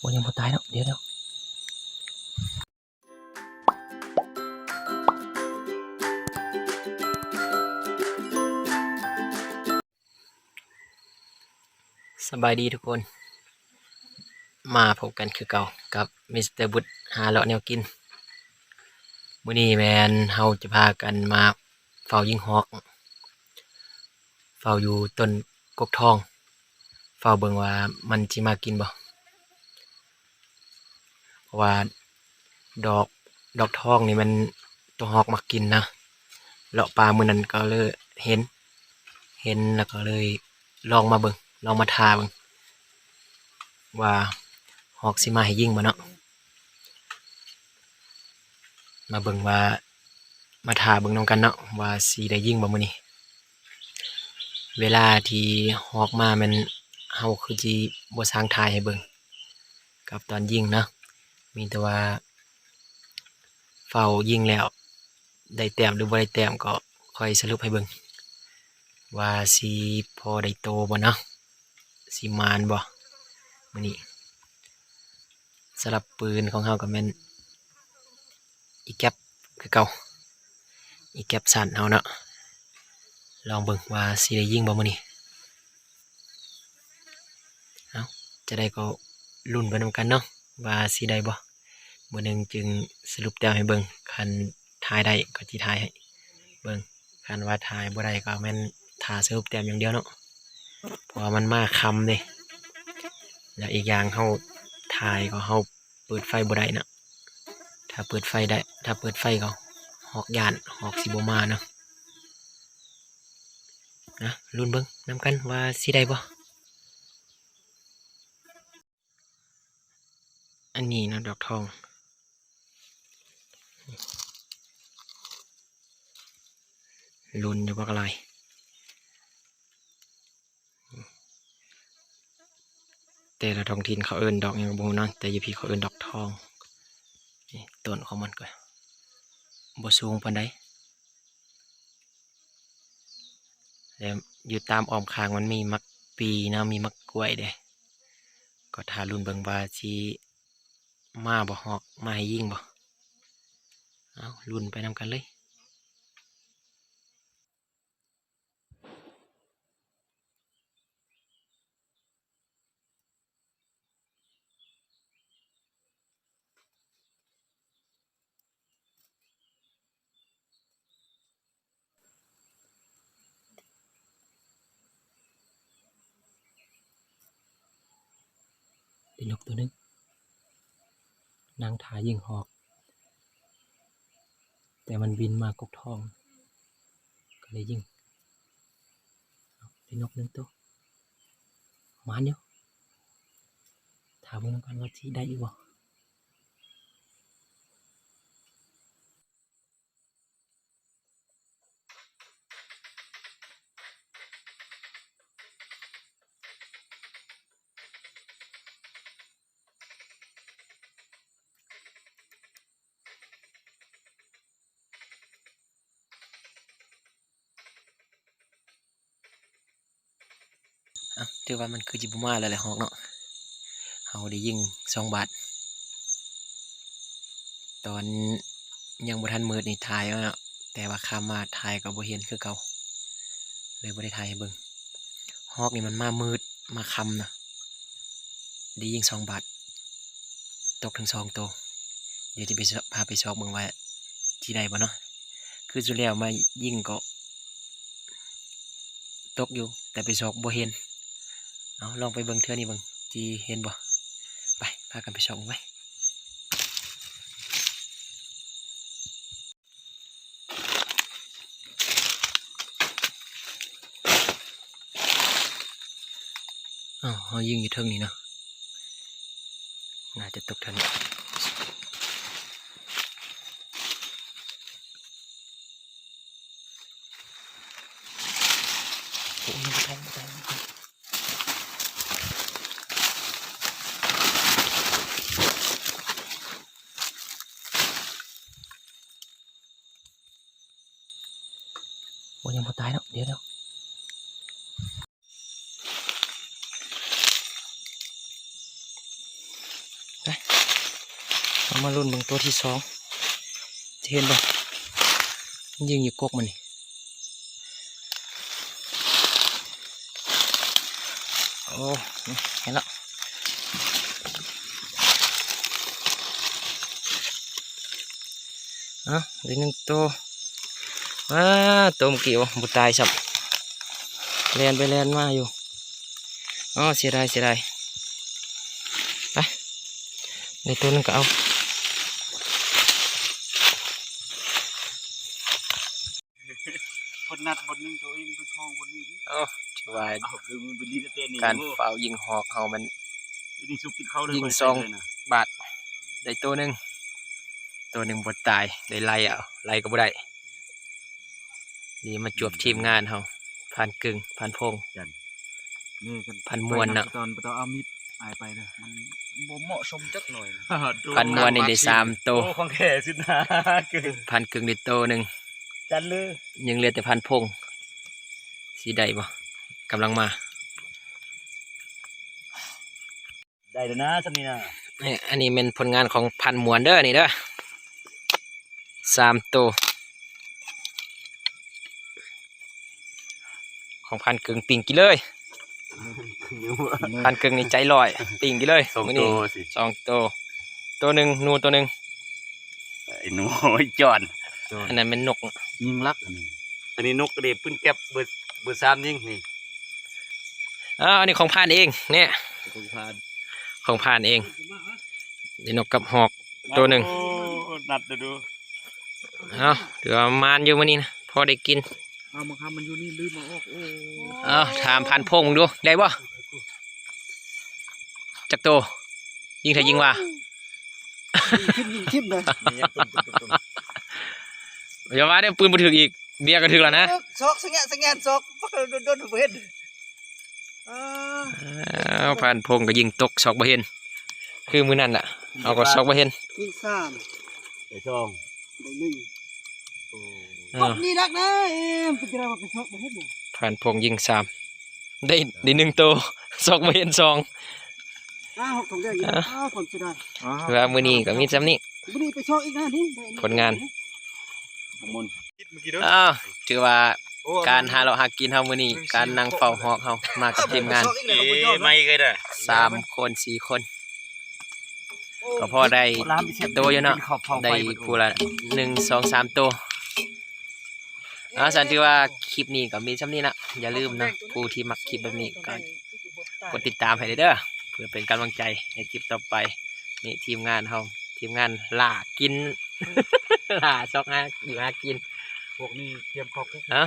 โอ้ยังพอตายเนาะเดี๋ยวเดี๋ยวสบายดีทุกคน มาพบกันคือเก่ากับมิสเตอร์บุตรหาเลาะแนวกินมื้อนี้แมนเฮาจะพากันมาเฝ้ายิงฮอกเฝ้าอยู่ต้นกกทองเฝ้าเบิ่งว่ามันสิมากินบ่ เพราะว่าดอกดอกทองนี่มันตัวฮอกมักกินนะเลาะปลามือนั้นก็เลยเห็น เห็นแล้วก็เลยลองมาเบิ่งลองมาทาเบิ่งว่าฮอกสิมาให้ยิงบ่เนาะมาเบิ่งว่ามาทาเบิ่งนํกันเนาะว่าสิได้ยิงบ่มื้อนี้เวลาที่ฮอกมามันเฮาคือสิบ่สร้างทายให้เบิ่งกับตอนยิงเนาะ มีแต่ว่าเฝ้ายิงแล้วได้แต้มหรือบ่ได้แต้มก็ค่อยสรุปให้เบิ่งว่าสิพอได้โตบ่เนาะสิมานบ่มื้อนี้สำหรับปืนของเฮาก็แม่นอีแก๊ปคือเก่าอีแก๊ปสั่นเฮาเนาะลองเบิ่งว่าสิได้ยิงบ่มื้อนี้เอ้าจะได้ก็ลุ้นไปนำกันเนาะว่าสิได้บ่ มือหนึ่งจึงสรุปแต้มให้เบิงคันทายได้ก็สิทายให้เบิงคันว่าทายบ่ได้ก็แม่นทาสรุปแต้มอย่างเดียวเนาะเพราะมันมาคำเด้แล้วอีกอย่างเฮาทายก็เฮาเปิดไฟบ่ได้นะถ้าเปิดไฟได้ ถ้าเปิดไฟก็หอกยานหอกสิบมาเนาะนะลุ้นเบิ่งนํกันว่าสิได้บ่อันนี้นะดอกทอง ลุนอยู่บักอะไรแต่ละท้องถิ่นเขาเอิ้นดอกหยังบ่รู้เนแต่ยู่พี่เขาเอิ้นดอกทองนี่ต้นของมันก็บ่สูงปานใดแล้วอยู่ตามออมข้างมันมีมักปีนะมีมักกล้วยเด้ก็ทารุ่นเบิงว่าสิมาบ่ฮอกมาให้ยิ่งบ่ เอาลุ่นไปนำกันเลยเป็นนกตัวนึงนางทายิงหอก แต่มันบินมากกทอง ก็เลยยิงเป็นนกหนึ่งตัวมานอยู่ถามมึงกันว่าที่ได้อีกบ่ ถือว่ามันคือจิบุมาแล้วแหละหอกเนาะเอาได้ยิงสองบาท ตอนยังบ่ทันมืดนี่ถ่ายแล้วเนาะแต่ว่าข้ามมาถ่ายก็บ่เห็นคือเก่าเลยบ่ได้ถ่ายให้เบิ่งฮอกนี่มันมามืดมาคำนะได้ยิงสองบาท ตกถึงสองตัวเดี๋ยวจะไปพาไปชอกเบิ่งว่าที่ใดบ่เนาะคือสุดแล้วมายิงก็ตกอยู่แต่ไปชอกบ่เห็น เอาลองไปเบิ่งเทื่อนี้เบิ่งจีเห็นบ่ไปพากันไปชอกไว้อ้าวเขายิงอยู่เทิงนี้เนาะน่าจะตกเท่านี้โอ้ยไม่ต้องไม่ต้องไม่ต้องโอ้ยังพอตายแล้วเดี๋ยวเดี๋ยว เอามาลุ้นเบิ่งตัวที่สอง จะเห็นบ่มันยิงอยู่กกมันนี่โอ้นี่เห็นแล้วเอ่ ว้าตัวเมื่อกี้วะบุตายสับแลนไปแลนมาอยู่อ๋อเสียดายเสียดายไปในตัวนึงก็เอาคนนัดบนนึงตัวเองตัวทองบนนึงเอาถือว่าเอาคือมันเป็นดีแต่เต้นนี่การเฝ้ายิงหอกเขามันยิงซองบาทได้ตัวหนึ่งตัวหนึ่งบดตายได้ไล่เอาไล่ก็บ่ได้ นี่มาจวบทีมงานเขาพันกึ่งพันพงนี่กันพันมวนน่ะตอนตอนเอามีดอายไปเลยมันบ่เหมาะสมจักหน่อยพันมวนนี่ได้สามตัวโอ้ของแข่สินะเกินพันกึ่งได้ตัวหนึ่งจันเลยยังเหลือแต่พันพงสีใดบ่กำลังมาได้แล้วนะสันนี่นะนี่อันนี้เป็นผลงานของพันมวนเด้อนี่เด้อสามตั ของพันกึ่งปิ่งกี่เลยพันกึ่งนี่ใจลอย ปิ่งกี่เลยสองมื้อตันี้วสิสองตัวตัวหนึ่งนูตัวหนึ่งไอ้หนูจอนอันนั้นเป็นนกยิงลักอันนี้อันนี้นกกระเด็บปืนแก็บเบอร์เบอร์สามยิงนี่อ้าวอันนี้ของพานเอง เนี่ยของพานของพานเองนี่นกกับหอกตัวหนึ่งโอ้นัดเดี๋ยวดูเอ้าเดี๋ยวมานอยู่วันนี้นะพอได้กิน เอามาคำมันอยู่นี่ลืมมาออกโอ้เอ้าถามพันพงดูได้บ่จักโตวยิงไทยยิงว่าทิมยิงทิมเลยอย่าว่าได้ปืนมาถึกอีก เบียร์ก็ถึกแล้วนะซอกสังเกตสังเกตซอกโดนโดนเห็นอ่าอ้าวพันพงก็ยิงตกซอกบ่เห็น คือมือนั่นแหละเอาก็ซอกบ่เห็นยิงสามไอ้ซองได้หนึ่ง อ้าวนี่รักนะเอ็มเป็นอะไรมาเป็นชกมาให้ดูพันพงยิงสามได้ได้หนึ่งตัวซอกบ่เห็นสองอ้าวหกถุงได้ยังอะอ้าวผลสุดาคือว่ามือนี้ก็มีซ้ำนี้บุรีไปชกอีกนะนี่ได้ผลงานมนเมื่อกี้ด้วยอ้าวถือว่าการหาเราหากินเฮามื้อนี้การนั่งเฝ้าหอกเฮามากับทีมงานเอ๊ะไม่ก็ได้สามคนสี่คนก็พอได้ตัวอยู่เนาะได้ผู้ละหนึ่งสองสามตัวเอาสันที่ว่าคลิปนี้ก็มีซ้ำนี้นะอย่าลืมนะผู้ที่มักคลิปแบบนี้ก็กดติดตามให้เด้อเพื่อเป็นกำลังใจในคลิปต่อไปนี่ทีมงานเฮาทีมงานล่ากินล่าซอกหาอยู่หากินพวกนี้เตรียมขอบคุกเนาะ